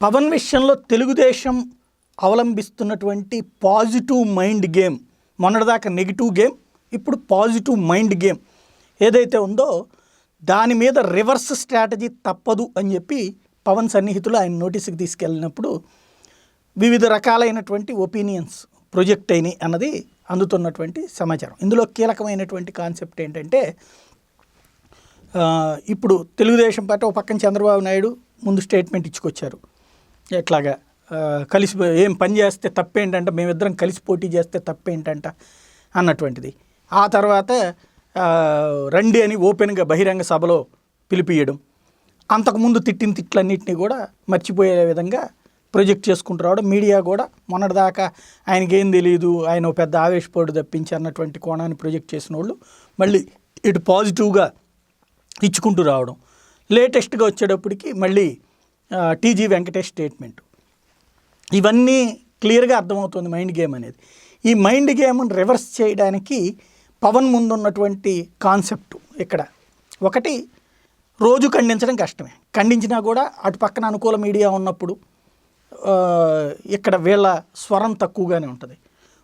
పవన్ విషయంలో తెలుగుదేశం అవలంబిస్తున్నటువంటి positive mind game మొన్నటిదాకా నెగిటివ్ గేమ్ ఇప్పుడు పాజిటివ్ మైండ్ గేమ్ ఏదైతే ఉందో దాని మీద రివర్స్ స్ట్రాటజీ తప్పదు అని చెప్పి పవన్ సన్నిహితులు ఆయన నోటీస్కి తీసుకెళ్ళినప్పుడు వివిధ రకాలైనటువంటి ఒపీనియన్స్ ప్రొజెక్ట్ అయినాయి అన్నది అందుతున్నటువంటి సమాచారం. ఇందులో కీలకమైనటువంటి కాన్సెప్ట్ ఏంటంటే ఇప్పుడు తెలుగుదేశం పార్టీ ఒక పక్కన చంద్రబాబు నాయుడు ముందు స్టేట్మెంట్ ఇచ్చుకొచ్చారు. ఎట్లాగా? కలిసి ఏం పని చేస్తే తప్పేంటంట మేమిద్దరం కలిసి పోటీ చేస్తే తప్పేంటంట అన్నటువంటిది. ఆ తర్వాత రండి అని ఓపెన్గా బహిరంగ సభలో పిలిపియడం అంతకుముందు తిట్టిన తిట్లన్నింటినీ కూడా మర్చిపోయే విధంగా ప్రొజెక్ట్ చేసుకుంటూ రావడం. మీడియా కూడా మొన్నటిదాకా ఆయనకి ఏం తెలియదు ఆయన పెద్ద ఆవేశపోటు తప్పించి అన్నటువంటి కోణాన్ని ప్రొజెక్ట్ చేసిన వాళ్ళు మళ్ళీ ఇటు పాజిటివ్గా ఇచ్చుకుంటూ రావడం. లేటెస్ట్గా వచ్చేటప్పటికి మళ్ళీ టీజీ వెంకటేష్ స్టేట్మెంట్ ఇవన్నీ క్లియర్గా అర్థమవుతుంది మైండ్ గేమ్ అనేది. ఈ మైండ్ గేమ్ని రివర్స్ చేయడానికి పవన్ ముందు ఉన్నటువంటి కాన్సెప్ట్ ఇక్కడ. ఒకటి రోజు ఖండించడం కష్టమే. ఖండించినా కూడా అటు పక్కన అనుకూల మీడియా ఉన్నప్పుడు ఇక్కడ వీళ్ళ స్వరం తక్కువగానే ఉంటుంది.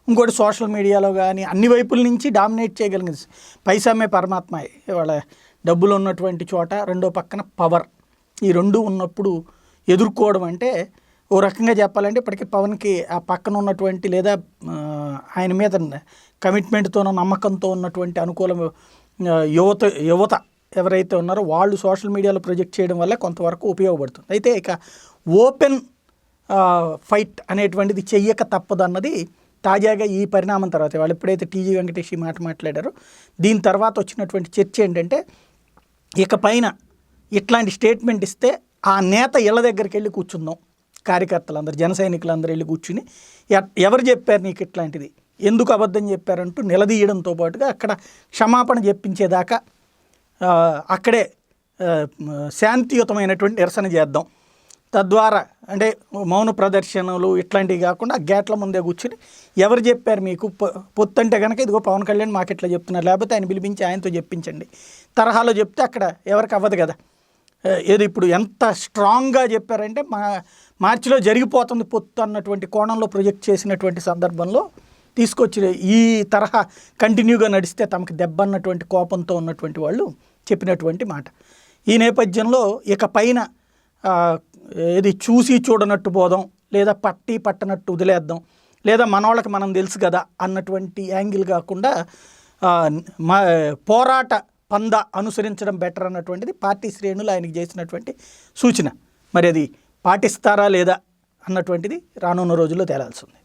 ఇంకోటి సోషల్ మీడియాలో కానీ అన్ని వైపుల నుంచి డామినేట్ చేయగలిగింది. పైసామే పరమాత్మ వాళ్ళ డబ్బులు ఉన్నటువంటి చోట రెండో పక్కన పవర్. ఈ రెండు ఉన్నప్పుడు ఎదుర్కోవడం అంటే ఓ రకంగా చెప్పాలంటే ఇప్పటికీ పవన్కి ఆ పక్కన ఉన్నటువంటి లేదా ఆయన మీద కమిట్మెంట్తోనో నమ్మకంతో ఉన్నటువంటి అనుకూల యువత యువత ఎవరైతే ఉన్నారో వాళ్ళు సోషల్ మీడియాలో ప్రొజెక్ట్ చేయడం వల్ల కొంతవరకు ఉపయోగపడుతుంది. అయితే ఇక ఓపెన్ ఫైట్ అనేటువంటిది చెయ్యక తప్పదు అన్నది తాజాగా ఈ పరిణామం తర్వాత. వాళ్ళు ఎప్పుడైతే టీజీ వెంకటేష్ ఈ మాట మాట్లాడారో దీని తర్వాత వచ్చినటువంటి చర్చ ఏంటంటే ఇక పైన ఇట్లాంటి స్టేట్మెంట్ ఇస్తే ఆ నేత ఇళ్ళ దగ్గరికి వెళ్ళి కూర్చుందాం. కార్యకర్తలందరూ జన సైనికులందరూ వెళ్ళి కూర్చుని ఎవరు చెప్పారు నీకు ఇట్లాంటిది? ఎందుకు అబద్ధం చెప్పారంటూ నిలదీయడంతో పాటుగా అక్కడ క్షమాపణ చెప్పించేదాకా అక్కడే శాంతియుతమైనటువంటి నిరసన చేద్దాం. తద్వారా అంటే మౌన ప్రదర్శనలు ఇట్లాంటివి కాకుండా గేట్ల ముందే కూర్చుని ఎవరు చెప్పారు మీకు? పొ- పొత్తు అంటే కనుక ఇదిగో పవన్ కళ్యాణ్ మాకు ఇట్లా చెప్తున్నారు లేకపోతే ఆయన పిలిపించి ఆయనతో చెప్పించండి. తరహాలో చెప్తే అక్కడ ఎవరికి అవ్వదు కదా. ఏది ఇప్పుడు ఎంత స్ట్రాంగ్గా చెప్పారంటే మా మార్చిలో జరిగిపోతుంది పొత్తు అన్నటువంటి కోణంలో ప్రొజెక్ట్ చేసినటువంటి సందర్భంలో తీసుకొచ్చి ఈ తరహా కంటిన్యూగా నడిస్తే తమకు దెబ్బ అన్నటువంటి కోపంతో ఉన్నటువంటి వాళ్ళు చెప్పినటువంటి మాట. ఈ నేపథ్యంలో ఇక పైన ఏది చూసి చూడనట్టు పోదాం లేదా పట్టి పట్టనట్టు వదిలేద్దాం లేదా మనవాళ్ళకి మనం తెలుసు కదా అన్నటువంటి యాంగిల్ కాకుండా మా పోరాట పంద అనుసరించడం బెటర్ అన్నటువంటిది పార్టీ శ్రేణులు ఆయనకి చేసినటువంటి సూచన. మరి అది పాటిస్తారా లేదా అన్నటువంటిది రానున్న రోజుల్లో తేలాల్సి ఉంది.